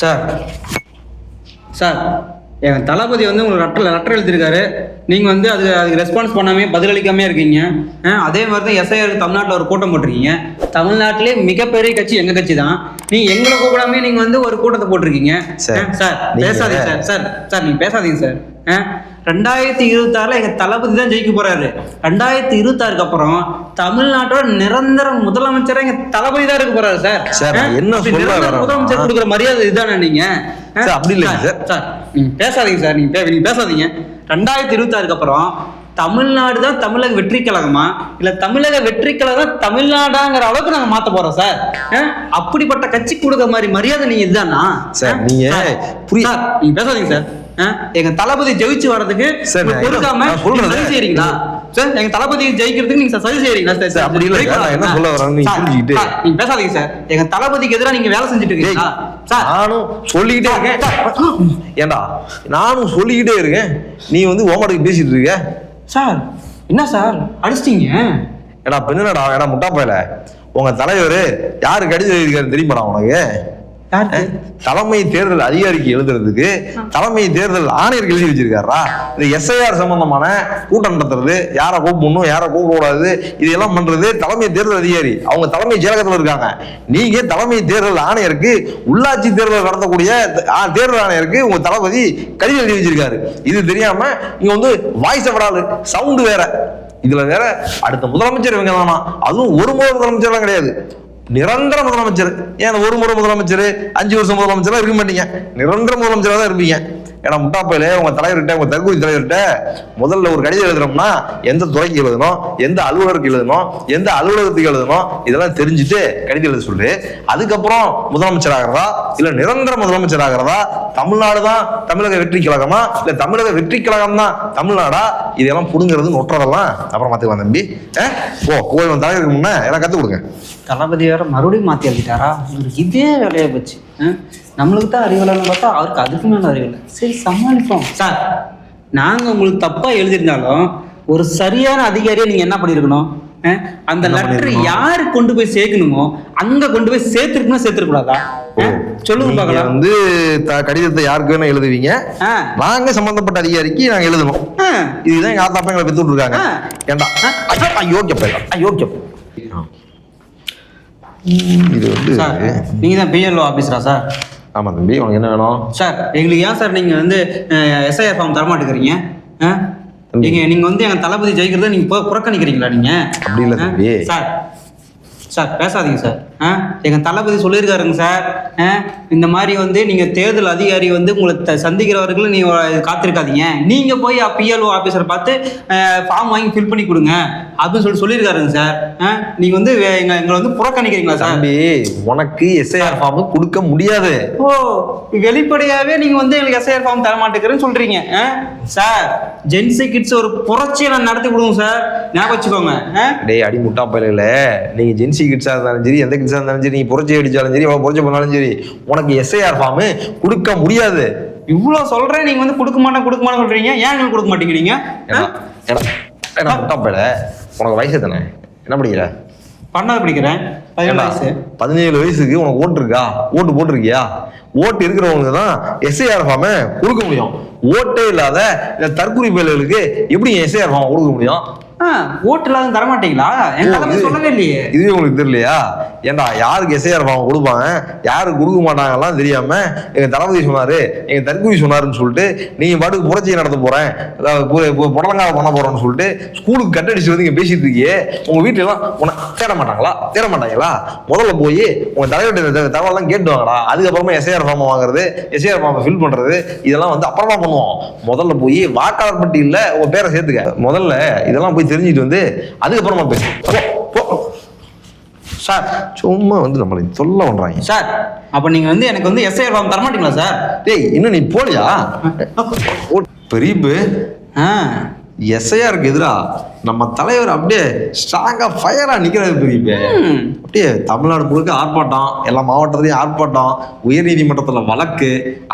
Sir. Sir என் தளபதி வந்து உங்களுக்கு letter letter எழுதியிருக்காரு. நீங்கள் வந்து அது அதுக்கு ரெஸ்பான்ஸ் பண்ணாமே பதிலளிக்காமே இருக்கீங்க. ஆ, அதே மாதிரி தான் எஸ்ஐஆர் தமிழ்நாட்டில் ஒரு கூட்டம் போட்டிருக்கீங்க. தமிழ்நாட்டிலே மிகப்பெரிய கட்சி எங்கள் கட்சி தான்? நீங்கள் எங்களை கூப்பிடாமே நீங்கள் வந்து ஒரு கூட்டத்தை போட்டிருக்கீங்க. சார், பேசாதீங்க சார். சார் சார் நீங்கள் பேசாதீங்க சார். ஆ, ரெண்டாயிரத்தி இருபத்தாறில் எங்கள் தளபதி தான் ஜெயிக்க போகிறாரு ரெண்டாயிரத்தி இருபத்தாறுக்கு அப்புறம் தமிழ்நாட்டோட நிரந்தர முதலமைச்சராக எங்கள் தளபதி தான் இருக்க போகிறாரு சார் சார், என்ன முதலமைச்சர் கொடுக்குற மரியாதை இதுதானே நீங்க ஆ? சார், அப்படி இல்லைங்க சார். சார் நீங்க பேசாதீங்க சார் நீங்க பே- நீங்க பேசாதீங்க ரெண்டாயிரத்தி இருபத்தாறுக்கு அப்புறம் தமிழ்நாடு தான் தமிழக வெற்றி கழகமா இல்ல தமிழக வெற்றி கழகம் தமிழ்நாடாங்கிற அளவுக்கு நாங்க மாத்த போறோம் சார்? அப்படிப்பட்ட கட்சி கொடுக்க மாதிரி மரியாதை நீங்க இதுதானா சார்? நீங்க புரிய- நீங்க பேசாதீங்க சார்? எங்க தளபதி ஜெயிச்சு வர்றதுக்கு நீங்க சரி செய்றீங்களா? சார் எங்க தளபதி ஜெயிக்கிறதுக்கு நீங்க சரி செய்றீங்களா சார்? அப்படி இல்ல. என்ன சொல்ல வரேன்னு நீங்க புரிஞ்சுக்கிட்டு. நீங்க பேசாதீங்க சார். எங்க தளபதிக்கு எதிராக நீங்க வேலை செஞ்சுட்டு இருக்கீங்களா? சார். நானும் சொல்லிக்கிட்டே இருக்கேன். ஏண்டா நானும் சொல்லிக்கிட்டே இருக்கேன். நீ வந்து ஓமடுக்கு பேசிட்டு இருக்க. சார் என்ன சார்? அடிச்சிட்டீங்க. ஏடா பெண்ணுடா ஏடா முட்டா போயல. உங்க தலைவர் யாரு கடிதம் எழுதியிருக்காரு தெரியுமாடா உனக்கு? யாருக்கு தலைமை தேர்தல் அதிகாரிக்கு எழுதுறதுக்கு தலைமை தேர்தல் ஆணையருக்கு எழுதி வச்சிருக்காரா இந்த எஸ்ஐஆர் சம்பந்தமான கூட்டம் நடத்துறது யாரை கூப்பிடணும் யாரை கூப்பிடக்கூடாது இதெல்லாம் பண்றது தலைமை தேர்தல் அதிகாரி. அவங்க தலைமை செயலகத்தில் இருக்காங்க. நீங்க தலைமை தேர்தல் ஆணையருக்கு உள்ளாட்சி தேர்தல் நடத்தக்கூடிய தேர்தல் ஆணையருக்கு உங்க தளபதி கடிதம் எழுதி வச்சிருக்காரு. இது தெரியாம இங்க வந்து வாய்ஸ் விடாது சவுண்டு வேற. இதுல வேற அடுத்த முதலமைச்சர் இவங்க தானா அதுவும் ஒரு முறை முதலமைச்சர்லாம் கிடையாது. நிரந்தர முதலமைச்சர். ஏன் ஒரு முறை முதலமைச்சர் அஞ்சு வருஷம் முதலமைச்சராக இருக்க மாட்டீங்க? நிரந்தர முதலமைச்சராக தான் இருப்பீங்க. ஏன்னா முட்டாப்பையில உங்க தலைவர்கிட்ட உங்க தற்கொலை தலைவர்கிட்ட முதல்ல ஒரு கடிதம் எழுதுறோம்னா எந்த துறைக்கு எழுதணும் எந்த அலுவலருக்கு எழுதணும் எந்த அலுவலகத்துக்கு எழுதணும் இதெல்லாம் தெரிஞ்சுட்டு கடிதம் எழுத சொல்லு. அதுக்கப்புறம் முதலமைச்சர் ஆகிறதா இல்ல நிரந்தர முதலமைச்சர் ஆகிறதா தமிழ்நாடு தான் தமிழக வெற்றி கழகமா இல்ல தமிழக வெற்றி கழகம் தான் தமிழ்நாடா? இதெல்லாம் புடுங்கிறது நொட்டுறதெல்லாம் அப்புறம் பாத்துக்கலாம் தம்பி. ஓ கோயில் தலைவருக்கு முன்ன எல்லாம் கற்றுக் கொடுங்க. தளபதி வேற மறுபடியும் மாத்தி எழுதிட்டாரா? இவருக்கு இதே வேலையா போச்சு? நம்மளுக்கு தான் அறிவில்லைன்னு பார்த்தா அவருக்கு அதுக்கு மேல அறிவில்லை சரி சமாளிப்போம். சார் நாங்க உங்களுக்கு தப்பா எழுதியிருந்தாலும் ஒரு சரியான அதிகாரியை நீங்க என்ன பண்ணிருக்கணும் ஆ? அந்த லெட்டர்? யாருக்கு கொண்டு போய் சேர்க்கணுமோ அங்க கொண்டு போய் சேர்த்துருக்கணும் சேர்த்துருக்கூடாதா சொல்லுங்க பார்க்கலாம். வந்து கடிதத்தை யாருக்கு வேணா எழுதுவீங்க. நாங்க சம்பந்தப்பட்ட அதிகாரிக்கு நாங்க எழுதணும். இதுதான் எங்க ஆத்தாப்பா எங்களை இருக்காங்க. ஆ. ஏண்டா? ஐயோ, ஐயோ இது வந்து சார் நீங்க தான் பிஎல்ஓ ஆபீஸரா சார்? ஆமா தம்பி உனக்கு என்ன வேணும்? சார் எங்களுக்கு ஏன் சார் நீங்க வந்து எஸ்ஐஆர் ஃபார்ம் தரமாட்டேங்கிறீங்க? நீங்க நீங்க வந்து எங்க தளபதி ஜெயிக்கிறத நீங்க புறக்கணிக்கிறீங்களா நீங்க? அப்படி இல்ல. சார் சார் பேசாதீங்க சார். ஆ? எங்க தளபதி சொல்லியிருக்காருங்க சார். இந்த மாதிரி வந்து நீங்க தேர்தல் அதிகாரி வந்து உங்களை த- சந்திக்கிறவர்கள் நீங்க காத்திருக்காதீங்க. நீங்க போய் பிஎல்ஓ ஆபீசரை பார்த்து ஃபார்ம் வாங்கி ஃபில் பண்ணி கொடுங்க. அப்படின்னு சொல்லி சொல்லியிருக்காருங்க சார். ஆ? நீங்க வந்து வே- எங்க எங்களை வந்து புறக்கணிக்கிறீங்களா சார்? உனக்கு எஸ்ஐஆர் ஃபார்ம் கொடுக்க முடியாது. ஓ வெளிப்படையாவே நீங்க வந்து எங்களுக்கு எஸ்ஐஆர் ஃபார்ம் தர மாட்டேங்கிறேன்னு சொல்றீங்க. ஆ? சார் ஜென்சி கிட்ஸ் ஒரு புரட்சியை நான் நடத்தி கொடுங்க சார். ஞாபகம் வச்சுக்கோங்க? டேய் அடி முட்டா பயில நீங்க ஜென்சி கிட்ஸா இருந்தாலும் சரி எந்த கிட்ஸா இருந்தாலும் சரி நீ புரட்சி அடிச்சாலும் சரி எவ்வளவு புரட்சி பண்ணாலும் சரி உனக்கு எஸ்ஐஆர் ஃபார்ம் கொடுக்க முடியாது. இவ்வளவு சொல்றேன் நீங்க வந்து கொடுக்க மாட்டேன் கொடுக்க மாட்டேன் சொல்றீங்க. ஏன் எங்களுக்கு கொடுக்க மாட்டேங்கிறீங்க? ஆ? ஏடா ஏடா ஏடா முட்டா பயில உனக்கு வயசு தானே என்ன படிக்கிற? பன்னெண்டாவது படிக்கிறேன். பதினேழு வயசு. பதினேழு வயசுக்கு உனக்கு ஓட்டு இருக்கா? ஓட்டு போட்டிருக்கியா? ஓட்டு இருக்கிறவங்க தான் எஸ்ஐஆர் ஃபார்மை கொடுக்க முடியும். ஓட்டே இல்லாத தற்கொலை பயல்களுக்கு எப்படி எஸ்ஐஆர் ஃபார்ம் கொடுக்க முடியும்? ஓட்டு இல்லாத தர மாட்டீங்களா சொல்லவே இல்லையே. உங்களுக்கு தெரியலையா? ஏன்டா யாருக்கு எஸ்ஐஆர் ஃபார்ம் கொடுப்பாங்க? யாருக்கு கொடுக்க மாட்டாங்கலாம் தெரியாம எங்க தளபதி சொன்னாரு எங்க தற்கொலை சொன்னாருன்னு சொல்லிட்டு நீங்க பாட்டுக்கு புரட்சியை நடத்த போறேன் அதாவது பு- பு- புடலங்காவை பண்ண போறோம்னு சொல்லிட்டு ஸ்கூலுக்கு கட்டடிச்சு வந்து இங்க பேசிட்டு இருக்கியே உங்க வீட்டுல எல்லாம் உன்னை தேட மாட்டாங்களா? தேட மாட்டாங்களா? முதல்ல போய் உங்க தலைவர்கிட்ட தகவலாம் கேட்டு வாங்கடா. அதுக்கப்புறமா எஸ்ஐஆர் ஃபார்ம் வாங்குறது எஸ்ஐஆர் ஃபார்ம் ஃபில் பண்றது இதெல்லாம் வந்து அப்புறமா பண்ணுவோம். முதல்ல போய் வாக்காளர் பட்டியலில் உங்க பேரை சேர்த்துக்க. முதல்ல இதெல்லாம் போய் தெரிஞ்சுட்டு வந்து அதுக்கப்புறமா பேசு. போ, போ. சார். சும்மா வந்து நம்மளை சொல்ல பண்றாங்க. சார். அப்ப நீங்க வந்து எனக்கு வந்து எஸ்ஐஆர் ஃபார்ம் தர மாட்டீங்களா சார்? டேய் இன்னும் நீ போலியா ஓ, பெரியப்பு ஆ. எஸ்ஐஆருக்கு எதிரா நம்ம தலைவர் அப்படியே ஸ்ட்ராங்கா ஃபயரா நிக்கிறாரு பெரிய ம். அப்படியே தமிழ்நாடு முழுக்க ஆர்ப்பாட்டம் எல்லா மாவட்டத்துலயும் ஆர்ப்பாட்டம் உயர்நீதிமன்றத்துல வழக்கு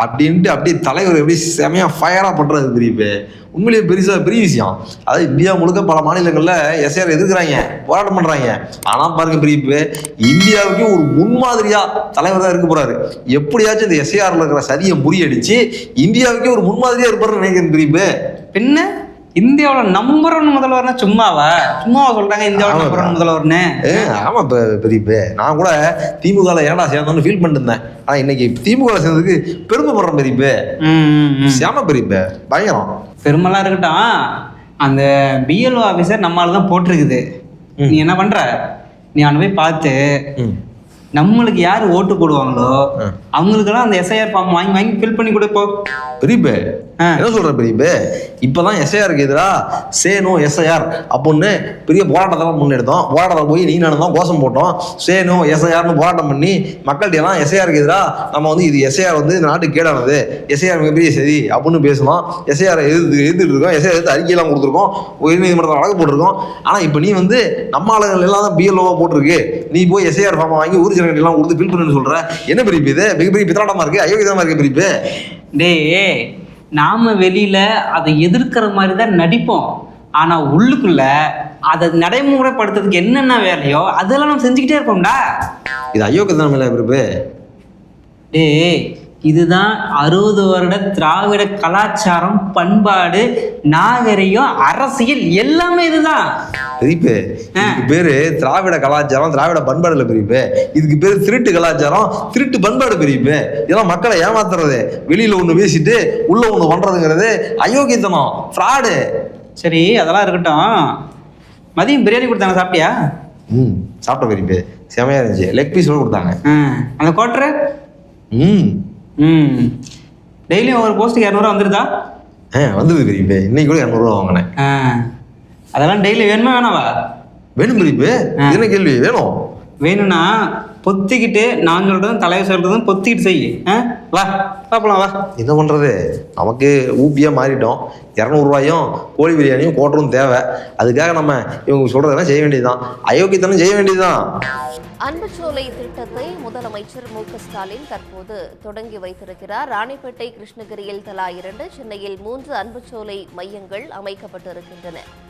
அப்படின்ட்டு அப்படியே தலைவர் எப்படி செமையா ஃபயரா பண்றது பெரிய உண்மையிலேயே பெருசா பெரிய விஷயம். அதாவது இந்தியா முழுக்க பல மாநிலங்கள்ல எஸ்ஐஆர் எதிர்க்கிறாங்க போராட்டம் பண்றாங்க. ஆனா பாருங்க பெரிய இந்தியாவுக்கு ஒரு முன்மாதிரியா தலைவர் தான் இருக்க போறாரு. எப்படியாச்சும் இந்த எஸ்ஐஆர்ல இருக்கிற சதியை முறியடிச்சு இந்தியாவுக்கே ஒரு முன்மாதிரியா இருப்பாருன்னு நினைக்கிறேன் பெரிய பின்ன? இந்தியாவோட நம்பர் ஒன் முதல்வர்னா சும்மாவா? சும்மாவா சொல்றாங்க இந்தியாவோட ஆமாப்பா. Number one முதல்வர்னு. ஏ, ஆமா பெ- பெரியப்பே. நான் கூட திமுகல ஏன்டா சேர்ந்தோன்னு ஃபீல் பண்ணிட்டு இருந்தேன் ஆனா இன்னைக்கு திமுகல சேர்ந்ததுக்கு பெருமைப்படுறேன் பெரியப்பே. ம், ம், ம். சேம பெரியப்பே. பயங்கரம். பெருமெல்லாம் இருக்கட்டும் அந்த பிஎல்ஓ ஆஃபீஸர் நம்மளால தான் போட்டிருக்குது. நீ என்ன பண்ற நீ அவனை போய் பார்த்து. நம்மளுக்கு யார் ஓட்டு போடுவாங்களோ. அவங்களுக்கெல்லாம் அந்த எஸ்ஐஆர் ஃபார்ம் வாங்கி வாங்கி ஃபில் பண்ணி கொடு போ பெரியப்பே ஆ. என்ன சொல்ற இப்போ தான் எஸ்ஐஆருக்கு எதிராக சேனோ எஸ்ஐஆர் அப்படின்னு பெரிய போராட்டத்தெல்லாம் முன்னெடுத்தோம். போராட்டத்தில் போய் நீ நடந்தோம் கோஷம் போட்டோம். சேனோ எஸ்ஐஆர்னு போராட்டம் பண்ணி மக்கள்கிட்ட எல்லாம் எஸ்ஐஆருக்கு எதிராக நம்ம வந்து இது எஸ்ஐஆர் வந்து இந்த நாட்டுக்கு கேடானது. எஸ்ஐஆர் மிகப்பெரிய சரி அப்படின்னு பேசணும் எஸ்ஐஆர் எதிர்த்து எதிர்த்து இருக்கோம். எஸ்ஐஆர் எடுத்து அறிக்கையெல்லாம் கொடுத்துருக்கோம். உயர்நீதிமன்றத்தில் வழக்கு போட்டிருக்கோம். ஆனால் இப்போ நீ வந்து நம்ம ஆளுகள் எல்லாம் தான் பிஎல்ஓவா போட்டிருக்கு. நீ போய் எஸ்ஐஆர் ஃபார்ம் வாங்கி ஊர்ஜனங்கள் எல்லாம் கொடுத்து ஃபில் பண்ணுன்னு சொல்கிற என்ன பெரிய இது? மிகப்பெரிய பித்தலாட்டமா இருக்குது அயோக்கியதமாக இருக்குது பிரிப்பு? டேய் நாம வெளியில அதை எதிர்க்கிற மாதிரி தான் நடிப்போம். ஆனா உள்ளுக்குள்ள அதை நடைமுறைப்படுத்துறதுக்கு என்னென்ன வேலையோ அதெல்லாம் நம்ம செஞ்சுக்கிட்டே இருப்போம்டா இது அயோக்கியதனம் இல்லை பெரிய டேய் இதுதான் அறுபது வருட திராவிட கலாச்சாரம் பண்பாடு நாகரிகம் அரசியல் எல்லாமே இதுதான். பெரியப்பே இதுக்கு பேரு திராவிட கலாச்சாரம் திராவிட பண்பாடு இல்ல பெரியப்பே இதுக்கு பேரு திருட்டு கலாச்சாரம் திருட்டு பண்பாடு பெரியப்பே இதெல்லாம் மக்களை ஏமாத்துறது. வெளியில ஒண்ணு பேசிட்டு உள்ள ஒண்ணு பண்றதுங்கிறது அயோக்கியத்தனம் ஃப்ராடு. சரி அதெல்லாம் இருக்கட்டும். மதியம் பிரியாணி கொடுத்தாங்க சாப்பிட்டியா? ம் சாப்பிட்ட பெரியப்பே செமையா இருந்துச்சு. லெக் பீஸ் கொடுத்தாங்க. அந்த குவார்டரு ம். ம். டெய்லியும் ஒரு போஸ்ட்டுக்கு இரநூறுவா வந்துருதா ஆ வந்தது பெரியப்பே இன்னைக்கு கூட இரநூறுவா வாங்கினேன். அதெல்லாம் டெய்லி வேணுமா வேணாவா? வேணும் பெரியப்பே. என்ன கேள்வி? வேணும். வேணும்னா பொத்திக்கிட்டு நான் சொல்றதும் தலைவர் சொல்றதும் பொத்திக்கிட்டு செய். வா பார்ப்பலாம் வா. என்ன பண்றது? நமக்கு ஊப்பியா மாறிட்டோம். இரநூறுவாயும் கோழி பிரியாணியும் கோட்டரும் தேவை. அதுக்காக நம்ம இவங்க சொல்றதெல்லாம் செய்ய வேண்டியதுதான். அயோக்கியத்தனம் செய்ய வேண்டியதுதான். அன்புச்சோலை திட்டத்தை முதலமைச்சர் மு க ஸ்டாலின் தற்போது தொடங்கி வைத்திருக்கிறார். ராணிப்பேட்டை கிருஷ்ணகிரியில் தலா இரண்டு சென்னையில் மூன்று அன்புச்சோலை மையங்கள் அமைக்கப்பட்டிருக்கின்றன.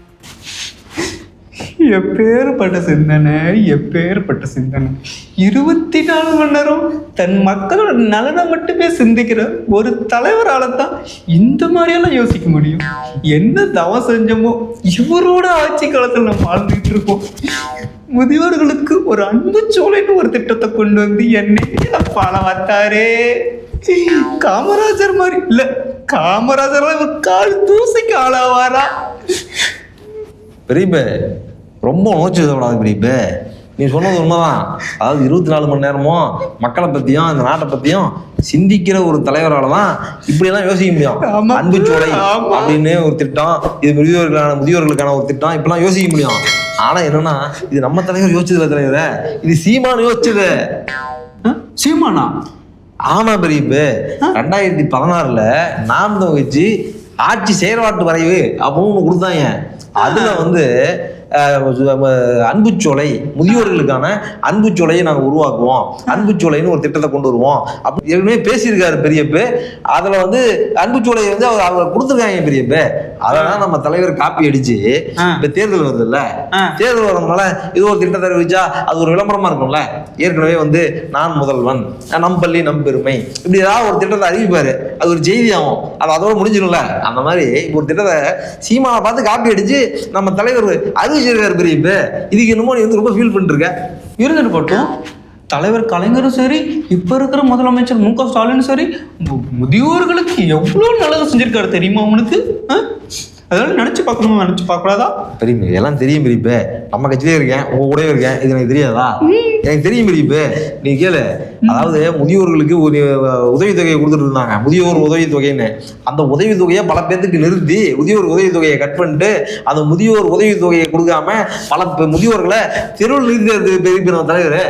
எப்பேற்பட்ட சிந்தனை எப்பேற்பட்ட சிந்தனை. இருபத்தி நாலு மணி நேரம் தன் மக்களோட நலனை மட்டுமே சிந்திக்கிற ஒரு தலைவரால் தான் இந்த மாதிரியெல்லாம் யோசிக்க முடியும். என்ன தவம் செஞ்சோமோ இவரோட ஆட்சி காலத்தில் நம்ம வாழ்ந்துட்டு இருக்கோம். முதியோர்களுக்கு ஒரு அன்பு சோலைன்னு ஒரு திட்டத்தை கொண்டு வந்து என்னை பணம் வந்தாரே காமராஜர் மாதிரி. இல்ல காமராஜர் கால் தூசிக்கு ஆளாவாரா? பெரியப்ப ரொம்ப உணர்ச்சி வசப்படாது பெரியப்ப நீ சொன்னது உண்மைதான். அதாவது இருபத்தி நாலு மணி நேரமும் மக்களை பத்தியும் இந்த நாட்டை பத்தியும் சிந்திக்கிற ஒரு தலைவரால தான் இப்படியெல்லாம் யோசிக்க முடியும். ஆமா. அன்புச்சோலை ஆமா. அப்படின்னு ஒரு திட்டம் இது முதியோர்களுக்கான முதியோர்களுக்கான ஒரு திட்டம் இப்படிலாம் யோசிக்க முடியும். ஆனா என்னன்னா இது நம்ம தலைவர் யோசிச்சதுல தலைவர. இது சீமான் யோசிச்சது? சீமானா? ஆமா பெரியப்ப ரெண்டாயிரத்தி பதினாறுல நாம் வச்சு ஆட்சி செயல்பாட்டு வரைவு அப்படின்னு கொடுத்தாங்க. அதுல வந்து அன்புச்சோலை முதியோர்களுக்கான அன்புச்சோலையை நாங்கள் உருவாக்குவோம். அன்புச்சோலைன்னு ஒரு திட்டத்தை கொண்டு வருவோம். அப்படி ஏற்கனவே பேசியிருக்காரு பெரியப்ப. அதுல வந்து அன்புச்சோலையை வந்து அவர் அவர் கொடுத்துருக்காங்க பெரியப்ப. அதெல்லாம் நம்ம தலைவர் காப்பி அடிச்சு. இப்ப தேர்தல் வருதுல்ல. ஆ. தேர்தல் வரதுனால இது ஒரு திட்டத்தை அறிவிச்சா அது ஒரு விளம்பரமா இருக்கும்ல. ஏற்கனவே வந்து நான் முதல்வன் நம் பள்ளி நம் பெருமை. இப்படி ஏதாவது ஒரு திட்டத்தை அறிவிப்பாரு. அது ஒரு செய்தி ஆகும் அது அதோட முடிஞ்சிடும்ல அந்த மாதிரி ஒரு திட்டத்தை சீமாவை பார்த்து காப்பி அடிச்சு நம்ம தலைவர் அறிவிச்சிருக்காரு பெரிய இப்ப. இதுக்கு என்னமோ நீ வந்து ரொம்ப ஃபீல் பண்ணிட்டு இருக்க இருந்துட்டு போட்டும். தலைவர் கலைஞரும் சரி இப்ப இருக்கிற முதலமைச்சர் மு க ஸ்டாலினும் சரி முதியோர்களுக்கு எவ்வளவு நல்லது செஞ்சிருக்காரு தெரியுமா அவனுக்கு? அதெல்லாம் நினைச்சு பார்க்கணுமா? நினைச்சு பார்க்கக்கூடாதா? பெரிய எல்லாம் தெரியும் பெரியப்ப நம்ம கட்சியிலே இருக்கேன் உங்க கூடவே இருக்கேன். இது எனக்கு தெரியாதா? எனக்கு தெரியும் இப்போ நீ கேளு. அதாவது முதியோர்களுக்கு ஒரு உதவித்தொகையை கொடுத்துட்டு இருந்தாங்க. முதியோர் உதவித்தொகைன்னு. அந்த உதவித்தொகையை பல பேர்த்துக்கு நிறுத்தி முதியோர் உதவித்தொகையை கட் பண்ணிட்டு அந்த முதியோர் உதவித்தொகையை கொடுக்காம பல முதியோர்களை தெருவில் நிறுத்தி பெரிய தலைவர்.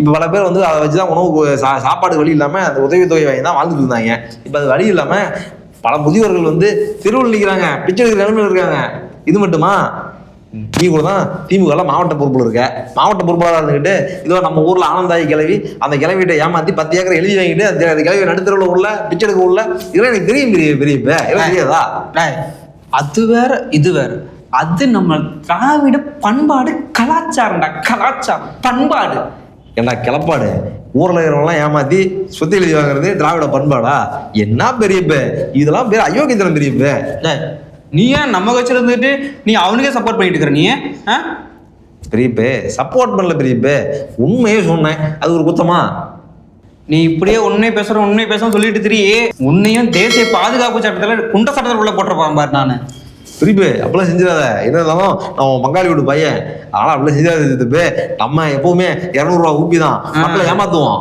இப்போ பல பேர் வந்து அதை வச்சு தான் உணவு சா சாப்பாடு வழி இல்லாமல் அந்த உதவித்தொகை வாங்கி தான் வாழ்ந்துட்டு இருந்தாங்க. இப்போ அது வழி இல்லாமல் பல முதியோர்கள் வந்து தெருவில் நிற்கிறாங்க பிச்சை எடுக்கிற நிலைமையில இருக்காங்க. இது மட்டுமா? நீ கூட தான் திமுக ல மாவட்ட பொறுப்புல இருக்க. மாவட்ட பொறுப்பாளராக இருந்துக்கிட்டு இதோ நம்ம ஊர்ல ஆனந்தாயி கிளவி அந்த கிளவிட்ட ஏமாத்தி பத்து ஏக்கர் எழுதி வாங்கிட்டு அந்த கிளவி நடுத்தரவுல உள்ள பிச்சை எடுக்க உள்ள இதெல்லாம் எனக்கு தெரியும் பெரிய பெரிய இதெல்லாம் தெரியாதா? அது வேற இது வேற. அது நம்ம திராவிட பண்பாடு கலாச்சாரம்டா கலாச்சாரம் பண்பாடு. ஏண்டா கிளப்பாடு? ஊரில் இருக்கிறவங்களாம் ஏமாத்தி சொத்து எழுதி வாங்குறது திராவிட பண்பாடா? என்ன பெரியப்ப? இதெல்லாம் பேர் அயோக்கியத்தனம் பெரியப்ப. நீ ஏன் நம்ம கட்சியில இருந்துட்டு நீ அவனுக்கே சப்போர்ட் பண்ணிட்டு இருக்கிற? நீ ஆ? பெரியப்ப சப்போர்ட் பண்ணல பெரியப்ப உண்மையே சொன்னேன். அது ஒரு குத்தமா? நீ இப்படியே உண்மை பேசுற உண்மை பேச சொல்லிட்டு திரி. உன்னையும் தேசிய பாதுகாப்பு சட்டத்துல குண்ட சட்டத்தில் உள்ள போட்டிருப்பான் பாரு நானு. பெரியப்ப அப்படிலாம் செஞ்சிடாத. என்ன இருந்தாலும் நான் பங்காளி வீடு பையன். அதனால அப்படிலாம் செஞ்சிடாத சித்தப்பு நம்ம எப்பவுமே இரநூறுவா ஊப்பி தான் மக்களை ஏமாத்துவோம்.